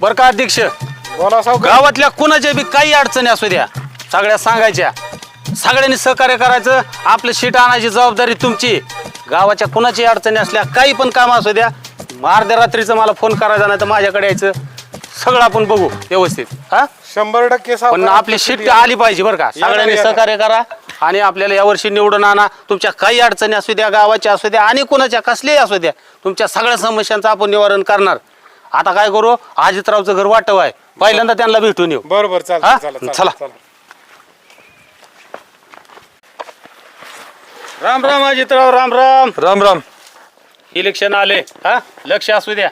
बर का अध्यक्ष? बोला सावकार. गावातल्या कुणाच्या बी काही अडचणी असू द्या. सगळ्या सांगायच्या. सगळ्यांनी सहकार्य करायचं. आपलं शीट आणायची जबाबदारी तुमची. गावाच्या कुणाची अडचणी असल्या काही पण काम असू द्या. अर्ध्या रात्रीचं मला फोन करायचा नाही तर माझ्याकडे यायचं. सगळं आपण बघू व्यवस्थित. हा? शंभर टक्के पण सावकार आपली शीट आली पाहिजे बरं का. सगळ्यांनी. सहकार्य करा. आणि आपल्याला यावर्षी निवडून आणा. तुमच्या काही अडचणी असू द्या गावाच्या असू द्या आणि कुणाच्या कसल्याही असू द्या. तुमच्या सगळ्या समस्यांचं आपण निवारण करणार. आता काय करू? अजितरावचं घर वाटव आहे. पहिल्यांदा त्यांना भेटून येऊ. बरोबर हा? चालतं चला. राम राम अजितराव राम राम. राम राम. इलेक्शन आले. हा? लक्ष असू द्या.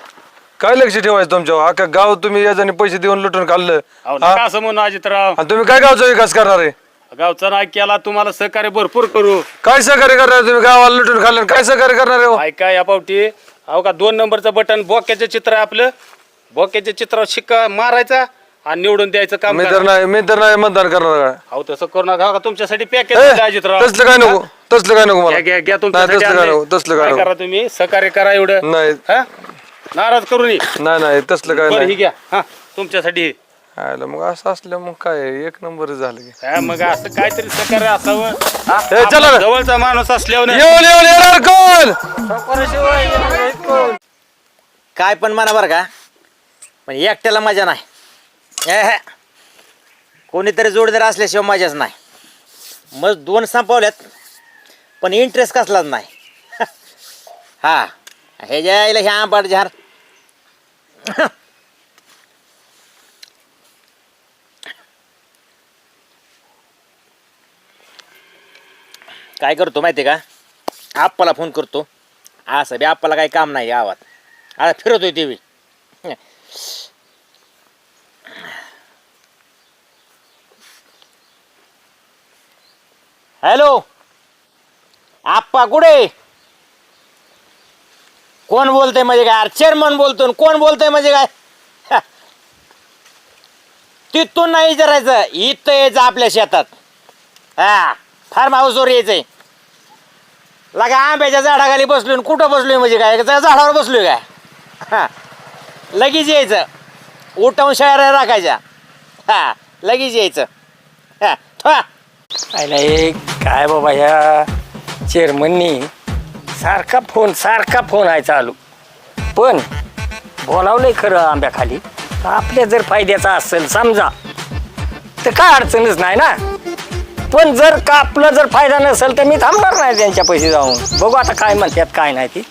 काय लक्ष ठेवायचं तुमच्या अख्खा गाव तुम्ही याच्याने पैसे देऊन लुटून खाल्लं अहो, हा? नका असं म्हणून अजितराव आणि तुम्ही काय गावचा विकास करणार आहे? गावचा नाग केला तुम्हाला सहकार्य भरपूर करू. काय सहकार्य करणार तुम्ही? गावाला लुटून खाल्लं आणि काय सहकार्य करणार आहे हो? ऐका या पावटी अहो का दोन नंबरचं बटन बोक्याचं चित्र आपलं. बोक्याच्या चित्रावर शिक्का मारायचा आणि निवडून द्यायचं काम मी तर. नाही मी तर नाही मतदान करणार काय अहो तसं करू नका. का तुमच्यासाठी पॅकेज तसलं काय नको तसलं काय नको घ्या मला. घ्या घ्या नाही तुमच्यासाठी तसलं काय आणलंय. नको तसलं काय काय नको. करा तुम्ही? सहकार्य करा एवढं. नाही. हा? नाराज करू नये. नाही नाही तसलं काय बरं ही नाही घ्या. हा तुमच्यासाठी हे. आयला मग असं असलं मग काय एक नंबर झालं की. मग असं काहीतरी सहकार्य असावं. हा, ए, चला आपला ना. जवळचा माणूस असल्यावर येऊन येऊन येणार कोण? काय पण म्हणा बरं का. पण एकट्याला मजा नाही. कोणीतरी जोडदार असल्याशिवाय मजाच नाही. मग दोन संपवल्यात पण इंटरेस्ट कसलाच नाही. हा हे जायला ह्या आंबाट झार. काय करतो माहिती का? आप्पाला फोन करतो. असं बी आप्पाला काही काम नाही गावात. आता फिरतोय ते बी. हॅलो? आप्पा कुठे? कोण बोलतंय म्हणजे काय? चेअरमन बोलतो न कोण बोलतंय म्हणजे काय? हा. तिथून नाही विचारायचं. इथं यायचं आपल्या शेतात. हा. फार्म हाऊसवर यायचंय. लगा आंब्याच्या झाडाखाली बसलोय आणि कुठं बसलोय म्हणजे काय? त्या झाडावर बसलोय काय? हा. लगेच यायचं. उठवून शहरा राखायच्या. हा. लगेच यायचं. हा. ठेवा. आयला काय बाबा ह्या चेअरमननी सारखा फोन सारखा फोन आहे चालू. पण बोलावलंय खरं आंब्याखाली. आपल्या जर फायद्याचा असेल समजा. तर काय अडचणच नाही ना? पण जर का आपला जर फायदा नसेल तर मी थांबणार नाही त्यांच्या पैसे जाऊन बघू आता काय म्हणतात काय नाही ती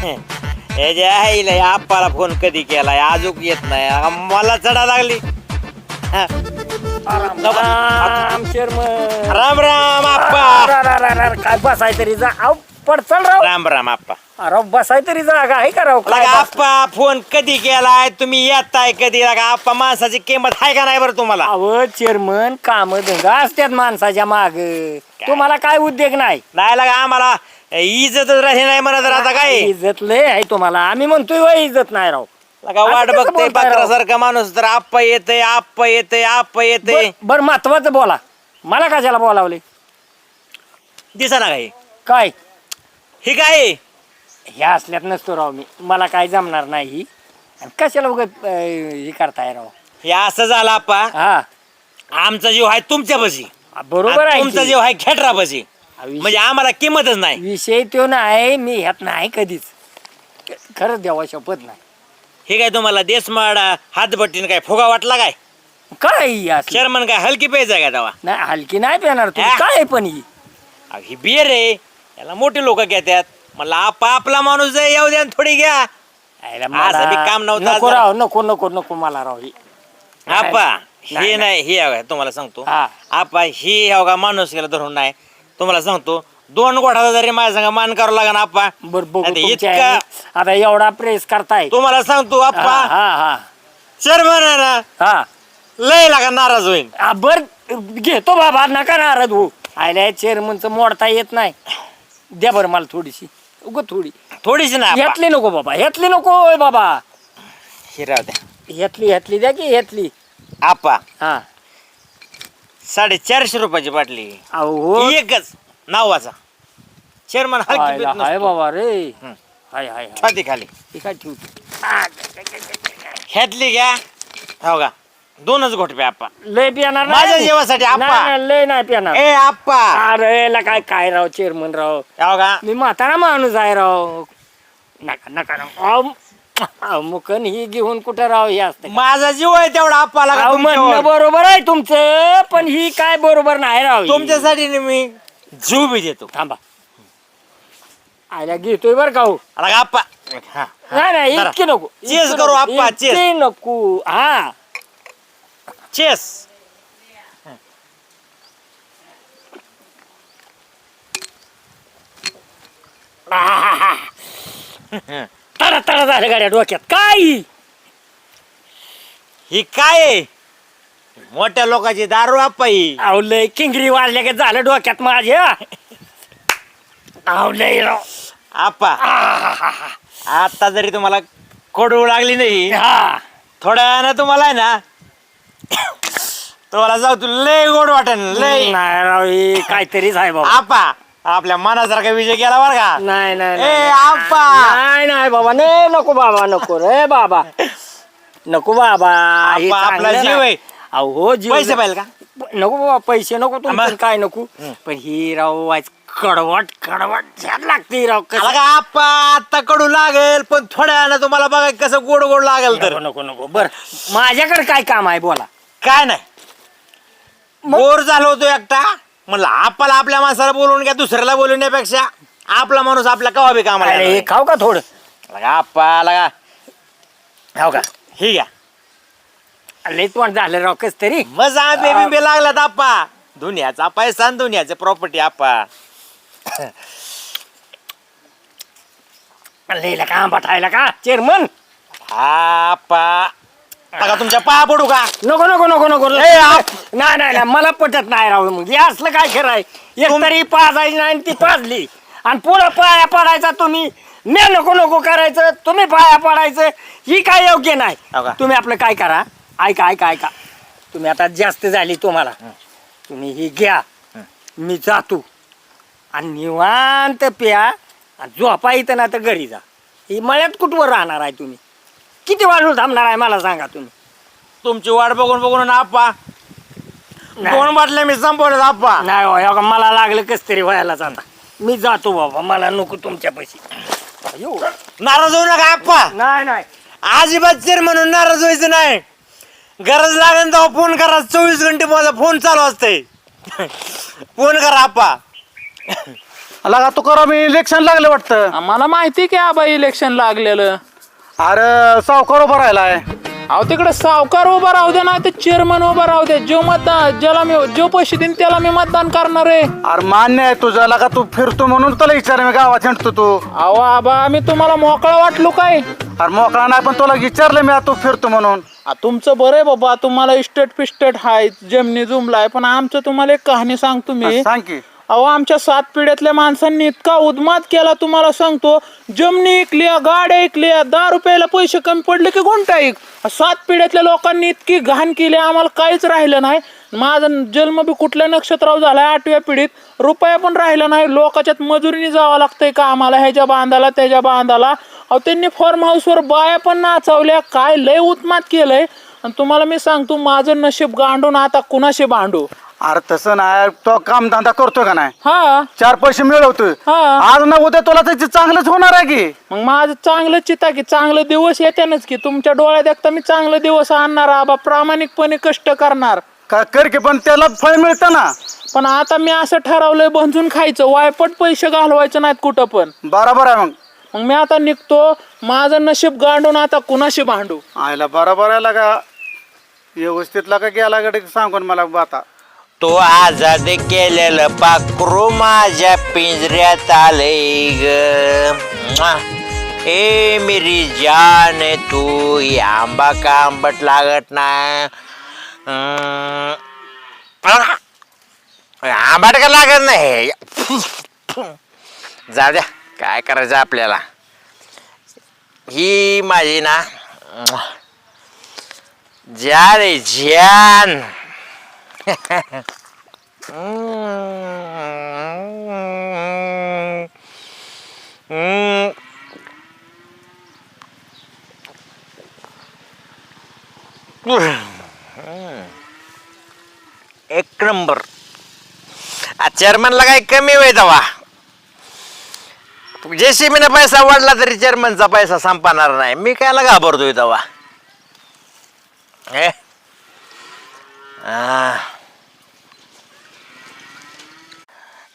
हे जे आहे इला, या आप्पाला फोन कधी केलाय आजूक येत नाही आ, मला चढा लागली हा. राम चेअरमन राम राम आप्पा काय बसाय तरी जा पडचण राव राम राम आप्पा अरे बसाय तरी जागा आहे का राव? काय आप्पा फोन कधी केलाय तुम्ही येताय कधी? लगा आप्पा माणसाची किंमत आहे का नाही बरं तुम्हाला? अव चेअरमन काम धंदा असतात माणसाच्या माग. तुम्हाला काय उद्योग नाही? नाही लगा आम्हाला इज्जतच राही नाही म्हणत तर आता काय? इज्जत लय आहे तुम्हाला. आम्ही म्हणतोय वय इज्जत नाही राव. लगा वाट कसं बघतोय बोलताय राव? पात्रासारखा माणूस तर आप्पा येतय आप्पा येतय आप्पा येतय. बर- बर महत्वाचं बोला. मला कशाला बोलावले? दिसा ना काही. काय? हे काय? ह्या असल्यात नसतो राव मी. मला काय जमणार नाही. आणि कशाला उगत हे करताय राव? हे असं झालं आप्पा हा. आमचा जीव आहे तुमच्यापाशी बरोबर आणि आहे तुमचा की. जीव आहे खेटरापाशी विषय- म्हणजे आम्हाला किंमतच नाही. विषय तो नाही मी ह्यात नाही कधीच. खरंच देवा शपथ नाही. हे काय तुम्हाला देशमाडा हातभट्टीने काय फुगा वाटला काय? काय ही असली? शर्मन काय हलकी पेज आहे का तेव्हा? नाही हलकी नाही पेणार तू हा? काय पण ही? अहो, ही बियर आहे. याला मोठे लोक घेतात. मला आपा आपला माणूस येऊ द्या न थोडी घ्या. आयला असं बी मला- काम नव्हतं नको आज. राव नको नको नको मला राव ही आपा हे नाही. हे आहे, तुम्हाला सांगतो. हा. आपा ही का माणूस गेला धरून नाही? तुम्हाला सांगतो दोन गोठा जरी माझ्या संग मान करावं लागेल आप्पा बर बघू आता तुमच्या इतका- ह्याने. आता एवढा प्रेस करताय. तुम्हाला सांगतो हा आप्पा हा हा. चेअरमन आहे ना हा. लय लागा नाराज होईल बर घेतो बाबा नका नाराज हो आयला चेअरमनचं मोडता येत नाही. द्या बरं मला थोडीशी. उग थोडी. थोडीशी ना आप्पा. ह्यातली नको बाबा ह्यातली नको बाबा. हे राहू द्या. ह्यातली ह्यातली द्या की ह्यातली. आप्पा हा. साडेचारशे रुपयाची बाटली. अहो. एकच. नावाचा. चेअरमन हाय. बाबा रे. हं. हाय हाय हाय. छाती खाली. काय ठेवतो? ह्यातली घ्या. हो का. दोनच घोटपे आप्पा लय पिणार माझ्या जेवासाठी आप्पा. लय नाही पिणार ए आप्पा अरे ला काय काय राव चेअरमन राव हो का मी म्हातारा माणूस आहे राव नका नका राव. अहो, अहो, मुकन ही घेऊन कुठं राव हे असते माझा जीव आहे तेवढा आप्पा लागा अहो, म्हणणं तुमच्यावर. बरोबर आहे तुमचं पण ही काय बरोबर नाही राव ही. तुमच्यासाठी ना मी जीव बी देतो थांबा आयला घेतोय बर का हो आप्पा हा. नाही नाही जरा. इतकी नको चेस इतकी करू नको. आप्पा. इतकी नको हा चेस तडा तडा झालं गाड्या डोक्यात. काय? ही? ही काय? आहे? मोठ्या लोकांची दारू आप्पा ही अहो लय किंगरी वाजल्या का झालं डोक्यात माझ्या अहो लय राव आप्पा आता जरी तुम्हाला कडू लागली नाही हा. थोड्या वेळानं तुम्हाला आहे ना तुम्हाला जाऊ तू लय गोड वाटेल लय. नाही राव हे काहीतरीच आहे बाबा. आप्पा आपल्या मनासारखा विजय केला बरं का? नाही नाही ए नाही. आप्पा नाही नाही बाबा नाही नको बाबा नको रे बाबा. नको बाबा हे आपला चांगलं जीव नाही. आहे. अहो हो जीव पैसे पाहिजे का? नको बाबा पैसे नको तुमचं आम्हा- काय नको? पण ही राव वाच कडवट कडवट झाड लागते राव आला कसं का? आप्पा आता कडू लागेल पण थोड्या वेळानं तुम्हाला बघा कसं गोड गोड लागेल तर. नको नको नको. बर माझ्याकडे काय काम आहे बोला. काय नाही. बोर झालो होतो एकटा. म्हणलं आपल्याला आपल्या माणसाला बोलवून घ्या दुसऱ्याला बोलवण्यापेक्षा आपला माणूस आपल्या कवा बी कामाला अरे हे येणार. खाऊ का थोडं? लगा आप्पा लगा. खाऊ का? हे घ्या. लय तोंड झालं राव कस तरी. मजा बेबी बी लागलात आप्पा. दुनियाचा पैसा आणि दुनियाचे प्रॉपर्टी आप्पा. लयला का आंबा ठायला का चेअरमन आप्पा. लगा तुमच्या पाया पडू का? नको नको नको नको. ए, आप- नाही नाही नाही मला पटत नाही राव मग. हे असलं काय खरं आहे? एक तरी पाजायची नाही आणि ती पाजली. आणि पुढं पाया पडायचा तुम्ही. मी नको नको करायचं. तुम्ही पाया पडायचं. ही काय योग्य हो नाही. का? तुम्ही आपलं काय करा? ऐका ऐका ऐका. तुम्ही आता जास्त झाली तुम्हाला. तुम्ही ही घ्या. मी जातो. आणि निवांत प्या. आणि झोपा इथं ना तर घरी जा. ही मळ्यात कुठवर राहणार आहे तुम्ही? किती वाजून थांबणार आहे मला सांगा तुम्ही? तुमची वाट बघून बघून आप्पा. नाही. दोन बाटल्या मी संपवले आप्पा. नाही हो, हे बघा, मला लागलं कस तरी व्हायलाच आता मी जातो बाबा मला नको तुमच्या पैसे. नाराज होऊ नका आप्पा. नाही नाही. अजिबात चिर म्हणून नाराज व्हायचं नाही. गरज लागेल तेव्हा फोन करा चोवीस घंटे माझा फोन चालू असते फोन करा आप्पा. लगा तू करा मी इलेक्शन लागलं वाटतं. मला माहिती की आबा इलेक्शन लागलेलं. अरे सावकार उभा राहिलाय. अहो तिकडे सावकार उभा राहू दे ना ते चेअरमन उभा राहू दे. जो मतदान ज्याला मी जो पैसे देईन त्याला मी मतदान करणार आहे. अरे मान्य आहे तुझं लगा तू फिरतो म्हणून तुला विचार मी गावात हिंडतो तू. अहो आबा मी तुम्हाला मोकळा वाटलो काय? अरे मोकळा नाही पण तुला विचारलं मी आता तू फिरतो म्हणून. आ, तुमचं बरं आहे बाबा तुम्हाला इस्टेट पिस्टेट हाय जमिनी जुमलाय पण आमचं तुम्हाला एक कहाणी सांगतो मी. सांग की. अहो आमच्या सात पिढ्यातल्या माणसांनी इतका उद्मात केला तुम्हाला सांगतो जमनी ऐकल्या गाड्या ऐकल्या दहा रुपयाला पैसे कमी पडले की कोणता ऐक सात पिढ्यातल्या लोकांनी इतकी घाण केली आम्हाला काहीच राहिलं नाही. माझा जन्म बी कुठल्या नक्षत्रावर आहे आठव्या पिढीत रुपया पण राहिला नाही. लोकाच्यात मजुरीने जावं लागतंय का आम्हाला ह्याच्या बांधाला त्याच्या बांधाला? अहो त्यांनी फार्म हाऊसवर बाया पण नाचवल्या काय लय उत्मात केलंय. आणि तुम्हाला मी सांगतो माझं नशीब गांडून आता कुणाशी भांडू? अरे तसं नाही. तो काम धंदा करतोय का नाही? हा. चार पैसे मिळवतोय. हा. आज ना उद्या तुला त्याची चांगलंच होणार आहे की? मग माझं चांगलं चिता की चांगलं दिवस येत्यानच की. तुमच्या डोळ्यात एकता मी चांगलं दिवस आणणार आबा. प्रामाणिकपणे कष्ट करणार. का कर की पण त्याला फळ मिळतं ना. पण आता मी असं ठरवलंय बंजून खायचं. वायपट पैसे घालवायचे नाहीत कुठं पण. बरोबर आहे मग. मग मी आता निघतो. माझं नशीब गांडून आता कुणाशी भांडू? आयला बरोबर आहे लगा. व्यवस्थित लगा गेला गडे सांगून मला आता. तो आजाद केलेलं पाखरू माझ्या पिंजऱ्यात आलंय ग. ए मेरी जान तू ही आंबा का आंबट लागत नाही? आंबट का लागत नाही? जाऊ द्या काय करायचं आपल्याला? ही माझी ना जान रे जान एक नंबर. चेअरमनला काय कमी वेळ दवा जेसीबीने पैसा वाढला तरी चेअरमनचा पैसा संपणार नाही. मी कायला घाबरतोय दवा हे आ.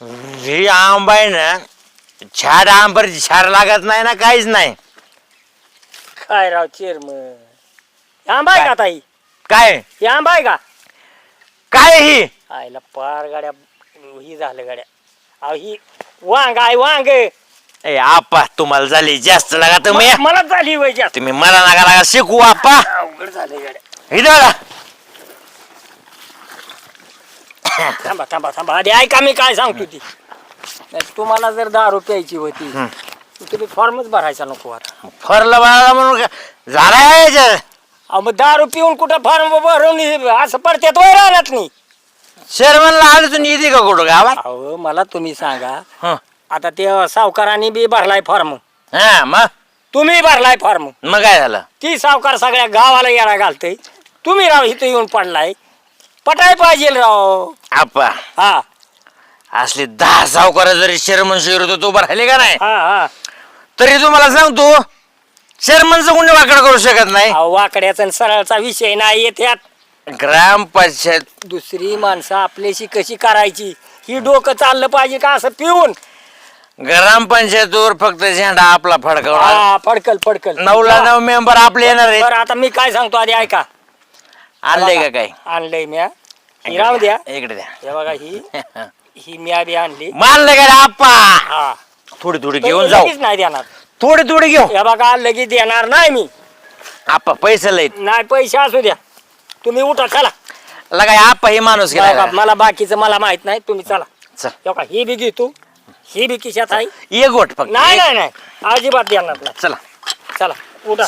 ही आंबा आहे ना झाड आंबर झाड लागत नाही ना काहीच नाही. काय राव चेअरमन आंबा आहे का ताई? काय? हे आंबा आहे का? काय ही? आईला पार गाड्या ही झालं गाड्या. अहो ही वांग आहे वांग. ए आपा तुम्हाला झाली जास्त लागा तुम्ही. म- मला झाली वय जास्त. तुम्ही मला नका लागा शिकू आपा अवघड झालं गाड्या. इथं थांबा थांबा थांबा. आधी ऐका मी काय सांगतो ती. नाही, तुम्हाला जर दारू प्यायची होती तर तुम्ही फॉर्मच भरायचा नको आता. फरलं बाळा म्हणून झाला आहे याच्यात. अहो मग दारू पिऊन कुठं फॉर्म भरून असं पडत्यात वय राहणार नाही शर्मनला अडचण येते का कुठं गावात? अहो मला तुम्ही सांगा. हं. आता ते सावकारांनी बी भरलाय फॉर्म हा मग? तुम्ही भरलाय फॉर्म मग काय झालं? ती सावकार सगळ्या गावाला येणार घालतय. तुम्ही राव इथं येऊन पडलाय. पटाय पाहिजे राव. आपा. हा. असले दहा सावकार जरी शर्मन शिर होतो तो राहिले का नाही? हा हा. तरी तुम्हाला सांगतो शर्मनचं कोणी वाकड करू शकत नाही? अहो, वाकड्याचा आणि सरळचा विषय नाही येत्यात ग्रामपंचायत. दुसरी माणसं आपल्याशी कशी करायची? ही डोकं चाललं पाहिजे का असं पिऊन? ग्रामपंचायतीवर फक्त झेंडा आपला फडकवला हा फडकल फडकल. नऊला नऊ मेंबर आपले येणार आहेत. बरं आता मी काय सांगतो आधी ऐका. आणले का काय? आणलंय म्या. ही राहू द्या. इकडे द्या. हे बघा ही ही म्या बी आणली. मानलं का रे आप्पा? हा. थोडी थोडी घेऊन जाऊ. लगेच नाही देणार. थोडी थोडी घेऊ. हे बघा लगेच देणार नाही मी. आप्पा पैसे लय नाही पैसे असू द्या. तुम्ही उठा चला. लगा आप्पा हे माणूस बघा, गेला मला बाकीचं मला माहीत नाही तुम्ही चला. चल. हे बघा, ही बी घेतो ही बी खिशात आहे. ये गोट फक्त. नाही नाही नाही. अजिबात देणार नाही. चला. चला उठा.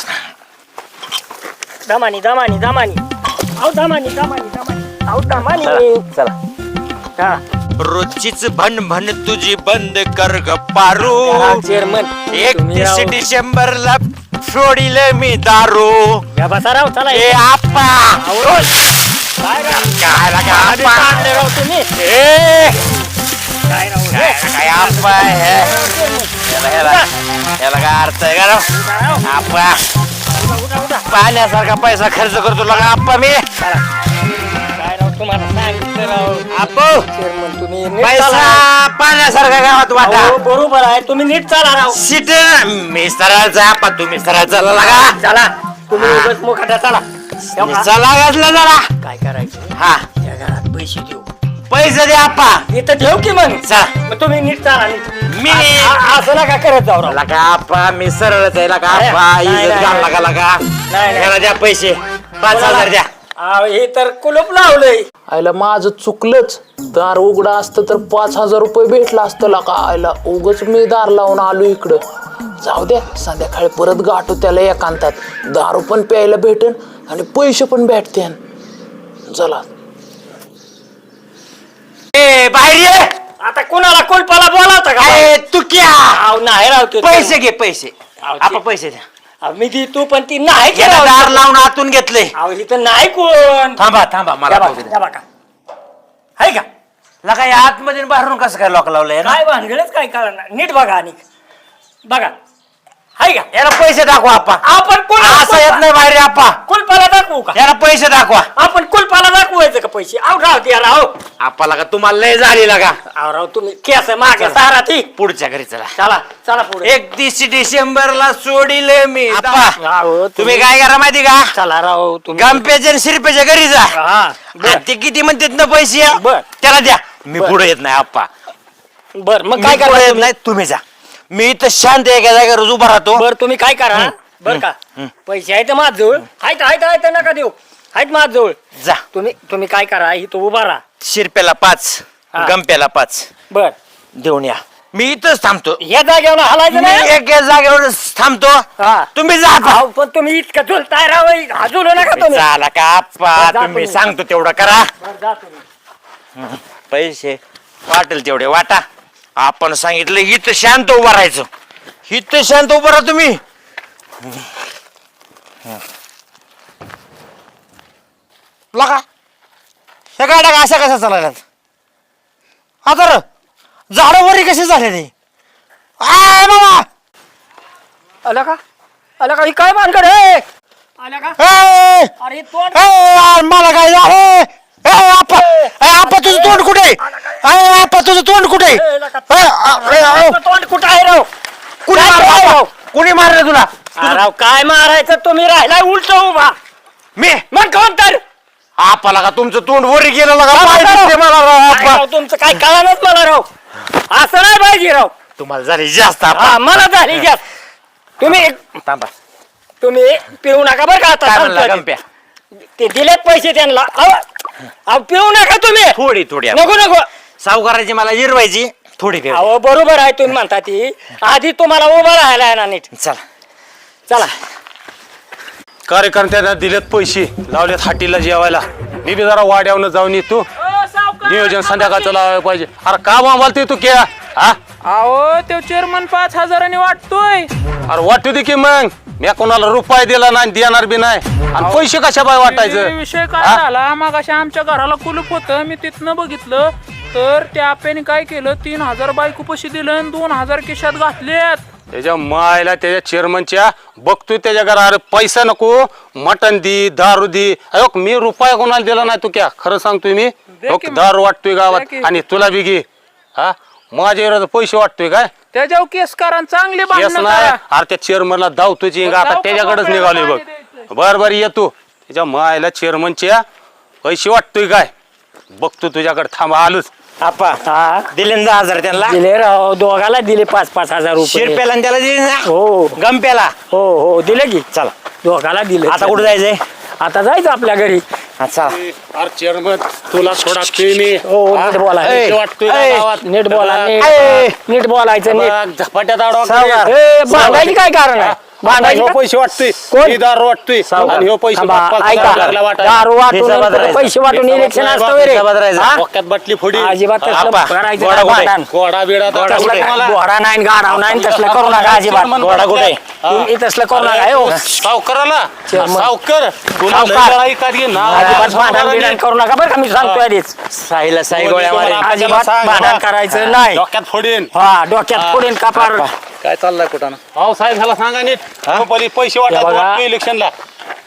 दमानी दमानी दमानी अहो दमानी दमानी दमानी. अहो दमानी. चला हा. रोजचीच भन भन तुझी बंद कर ग पारू. चेअरमन एकतीस डिसेंबरला सोडिल मी दारू. बसा राव चला ए आप्पा. काय राव? काय लागा आधी आप्पा. काढले राव तुम्ही. ए. काय राव? काय काय आप्पा हे? याला याला याला काय अर्थ आहे का राव? आप्पा. पाण्यासारखा पैसा खर्च करतो. लगा आप्पा मी. काय राव तुम्हाला सांगितलं राव. आप्पा. चेअरमन तुम्ही नीट चाला. पैसा पाण्यासारखा गावात वाटा. अहो, बरोबर आहे. तुम्ही नीट चाला राव. सीट मी आप्पा तुम्ही चला लगा. चला. तुम्ही उगाच मुखाटा चला. बघा, चला घातलं जरा. काय करायचं? हा. या घरात पैसे देऊ. पैसे दे आप्पा. इथं ठेव की मग? चला. मग तुम्ही नीट चाला नीट. मी- असं नका करत जाऊ राव. लगा आप्पा मी सरळच आहे लगा नाही, आप्पा नाही, इज्जत नाही, घाल लगा लगा. नाही, नाही. याला द्या पैसे. पाच हजार द्या. अहो, हे तर कुलूप लावलंय. आयला माझं चुकलंच. दार उघडा असतं तर पाच हजार रुपये भेटला असतं ला का आयला उगच मी दार लावून आलो इकडं. जाऊ द्या संध्याकाळी परत गाठो त्याला एकांतात. दारू पण प्यायला भेटेन आणि पैसे पण भेटते चला. ए बाहेर ये! आता कुणाला कुलपाला बोलावता का? तू क्या? अहो, नाही राव ते पैसे घे पैसे. अहो, आपण पैसे द्या. अहो, मी ती तू पण ती नाही याला केलं. दार लावून आतून अहो इथं नाही कोण. थांबा थांबा मला या पाहू बघा. हाय का? लगा या आतमध्ये आणि बाहेरून कसं काय लॉक लावलंय ना? काय भानगडच काय कळणार नीट बघा आणि बघा. हाय का? याला पैसे दाखवा आपा. आपण कुल असं येत नाही बाहेर आपा. कुलपाला दाखवू का? याला पैसे दाखवा. आपण कुलपाला दाखवायचं का पैसे? आव राव द्या राव. आपाला का तुम्हाला लय झाली लागा आव राव तुम्ही केस मागे सारा ती. पुढच्या घरी चला. चला चला पुढे. एकतीस डिसेंबरला सोडिले मी. राव, तुम्ही काय करा माहिती का? चला राव तुम्ही गंप्याच्या आणि शिरप्याच्या घरी जा. हा आणि ते किती म्हणतात ना पैसे? बर. त्याला द्या. मी. पुढे येत नाही आप्पा बर मग काय काय पुढे करा येत नाही तुम्ही जा. मी इथं शांत एका जागेवर उभा राहतो. बर तुम्ही काय करा? बर का? पैसे आहेत माझ जवळ आहेत आहेत आहेत नका देऊ? आहेत माझ जवळ जा. तुम्ही तुम्ही काय करा? इथं उभा राहा. शिरप्याला पाच हा. गंप्याला पाच. बर. देऊन या. मी इथंच थांबतो. या जागेवर हलायचं मी नाही? एका जागेवर थांबतो. हा. तुम्ही जा आता. अहो, पण तुम्ही इतकं झुलताय राव हजूल नका तुम्ही झाला का? आप्पा जा तुम्ही तुम्ही. सांगतो तेवढं करा. बरं, जा तुम्ही. पैसे. वाटेल तेवढे. वाटा. आपण सांगितलं इथं शांत उभं राहायचं. इथं शांत उभं राहा तुम्ही. लगा. ह्या गाड्या का अशा कशा चालायल्यात आता र झाडं वरी कशी झाले ते? आय बाबा! आला का? आला का? ही काय मानकड हे आला का? ए! अरे तोंड ए, यार, मला काय झालं? ए, आपा ए, आपा तुझं तोंड कुठे आपा तुझं तोंड कुठे तोंड कुठं आहे राव? कुणी मारलं? कुणी मारलं तुला? राव काय मारायचं? तुम्ही राहिलाय उलट उभा. मी? मग कोण तर? आपाला का तुमचं तोंड वरी गेलं लगा? काय पाय राव? दिसते मला राव, काय आपा. राव, तुमचं काय कळालंच मला राव. असं नाही पाहिजे राव. तुम्हाला झाली जास्त आपा. हा मला झाली गॅस तुम्ही थांबा. तुम्ही पिऊ नका बरं का आता काय म्हणला सांगतोय. गंप्या? ते दिलेत पैसे त्यांना. अहो, अहो पिऊ नका तुम्ही. थोडी थोडी आपा. नको नको. सावकाराची मला जिरवायची थोडी ठेव अहो बरोबर आहे तुम्ही म्हणता ती. आधी तुम्हाला उभं राहायला आहे ना नीट. चला. चला. कार्यकर्त्यांना दिलेत पैसे लावलेत हाटीला जेवायला. मी बी जरा वाड्यावनं जाऊन येतो नियोजन संध्याकाळचं लावायला पाहिजे. अरे का मामाला ते तू क्या हा? अहो तो चेअरमन पाच हजारांनी वाटतोय. अरे वाटू दे की मग. मी कोणाला रुपये दिला नाही देणार बी नाही. आणि पैसे कशा बाय वाटायचं? विषय काय हा? झाला? मग आमच्या घराला कुलूप होतं. मी तिथनं बघितलं. तर त्या आप्याने काय केलं? तीन हजार बायको पशी दिलं आणि दोन हजार केशात घातलेत. त्याच्या मायला त्याच्या चेअरमनच्या बघतोय त्याच्या घरा अरे पैसा नको मटन दी दारू दी. अयो मी रुपया कोणाला दिला नाही तू क्या? खरं सांगतोय मी? दे की मग. दारू वाटतोय गावात की. आणि तुला बी घे. हा? माझ्या विरोधात पैसे वाटतोय काय? त्याच्यावर केस करा आणि चांगले येस भांडणं नाही करा. अरे त्या चेअरमनला धावतोय चिंग बरं, आता जाऊ का त्याच्याकडेच निघालोय बघ. पाणी द्यायचं? बर बर येतो त्याच्या मायला चेअरमनच्या पैसे वाटतोय काय? बघतो तुझ्याकडे थांबा आलोच. आपा हा? दिले ना दहा हजार त्यांना? दिले राव दोघाला दिले पाच पाच हजार रुपये. शिरप्याला आणि त्याला दिले ना? हो. गंप्याला? हो हो दिले की. चला. दोघाला दिले. आता कुठे जायचंय? आता जायचं आपल्या घरी. हा, चला. अरे चेअरमन तुला थोडा मी. हो नीट बोला. ए, वाटतोय का ए, गावात? नीट बोला ए. नीट. नीट बोलायचं नीट. बघ, झपाट्यात आडवा सावकार. कर. ए, भांडायची काय कारण आहे? भांडायची ह्यो का- पैसे वाटतोय कोण? मी दारू वाटतोय आणि ह्यो पैसे थांबा, पाच- पाच ऐका हजाराला वाटायला. दारू वाटून हिसाबात नंतर राहायचं. पैसे वाटून इलेक्शन असतं हिसाबात राहायचं. हा? डोक्यात बाटली फोडी अजिबात तसलं आपा, करायचं गोडा नाही कुठे? भांडण. गोडा बिडा दारू तसलं कुठे? काय घोडा नाही गाडा नाही तसलं करू नका अजिबात गोडा कुठे? तुम्ही तसलं करू नका हो सावकाराला चेअरमन. सावकर तुला लय सावकार. लढाई का घे ना अजिबात भांडण बिडण करू नका बरं का मी सांगतोय आधीच साईला साई गोळ्या मारे अजिबात भांडण. करायचं नाही डोक्यात फोडीन हा डोक्यात पुढे कापार काय चाललंय कुठं भाऊ साहेब ह्याला सांगा नीट कंपनी पैसे हे बघा. वाटत इलेक्शनला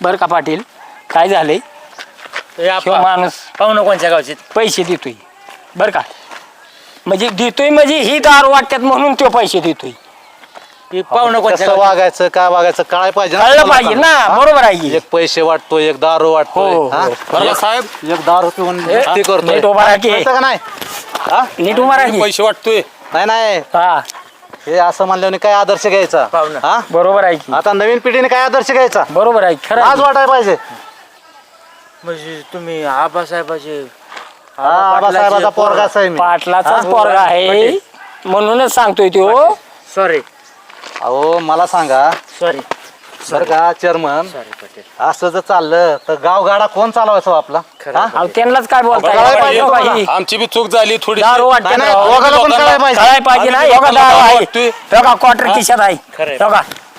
बर का पाटील काय झालंय ह्यो माणूस पाहुणं कोणच्या गावचे पैसे देतोय बर का म्हणजे देतोय म्हणजे ही दारू वाटतात म्हणून तो पैसे देतोय पाहुणं कोणच्या कसं गावचे? वागायचं काय वागायचं कळायला पाहिजे ना कळलं पाहिजे. ना हा? बरोबर आहे की? एक पैसे वाटतो एक दारू वाटतोय हो, हा? हो. बरं साहेब एक दारू पिऊन ए, ती करतोय नीट उभा राहा की. कळतं का नाही हा? नीट उभा राहा की. पैसे वाटतोय नाही नाही हा हे असं म्हणल्याने काय आदर्श घ्यायचा? पाहुणं. हा? बरोबर आहे की. आता नवीन पिढीने काय आदर्श घ्यायचा? बरोबर आहे खरं आहे. आज की. वाटायला पाहिजे. म्हणजे तुम्ही आबासाहेबाचे हा आबासाहेबाचा पोरगाच आहे मी. पाटलाचाच पोरगा आहे. म्हणूनच सांगतोय तो. सॉरी अहो मला सांगा. सॉरी सर का चेअरमन असं जर चाललं तर गावगाडा कोण चालवायचा हो आपला? हा? अहो, त्यांनाच काय बोलताय. ही. आमची बी चूक झाली थोडी दारू वाटते नाही, नाही, राव. दोघाला पण कळायला पाहिजे. ना आम्ही योगा लोकांना दारू आहे वाटतोय. योगा क्वार्टर खिशात आहे?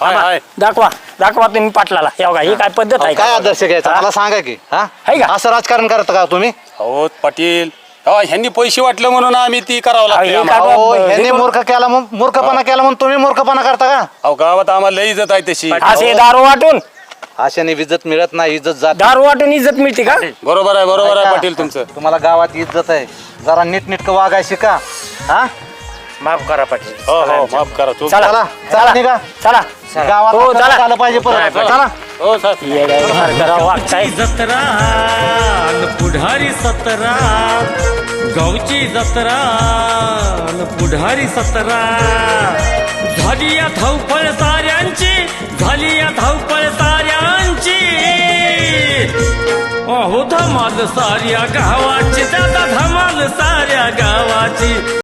हाय, हाय. दाखवा दाखवा तुम्ही पाटलाला. योगा ही काय पद्धत आहे काय आदर्श घ्यायचा? मला सांगा की हा? का? असं राजकारण करता का तुम्ही? हो पाटील अहो, ह्यांनी पैसे वाटलं म्हणून आम्ही ती करावं अहो, हे लागतं अहो, ह्यांनी मूर्ख केला म्हणून मूर्खपणा केला म्हणून तुम्ही मूर्खपणा करता का? अहो गावात आम्हाला लई इज्जत आहे तशी. असे दारू वाटून. अशाने इज्जत मिळत नाही इज्जत जात दारू वाटून इज्जत मिळते का? बरोबर आहे बरोबर आहे पाटील तुमचं. तुम्हाला गावात इज्जत आहे. जरा नीटनीटकं वागाय शिका. हा? माफ करा पाटील. हो हो माफ करा तू चला चला चला निघा. चला. गावात हो, चला. झालं पाहिजे परत. चला. हो वागताय जत्रा पुढारी सतरा. गावची जत्रा पुढारी सतरा. झाली या धावपळ साऱ्यांची झाली या धावपळ साऱ्यांची अहो धमाल साऱ्या गावाची दादा धमाल साऱ्या गावाची.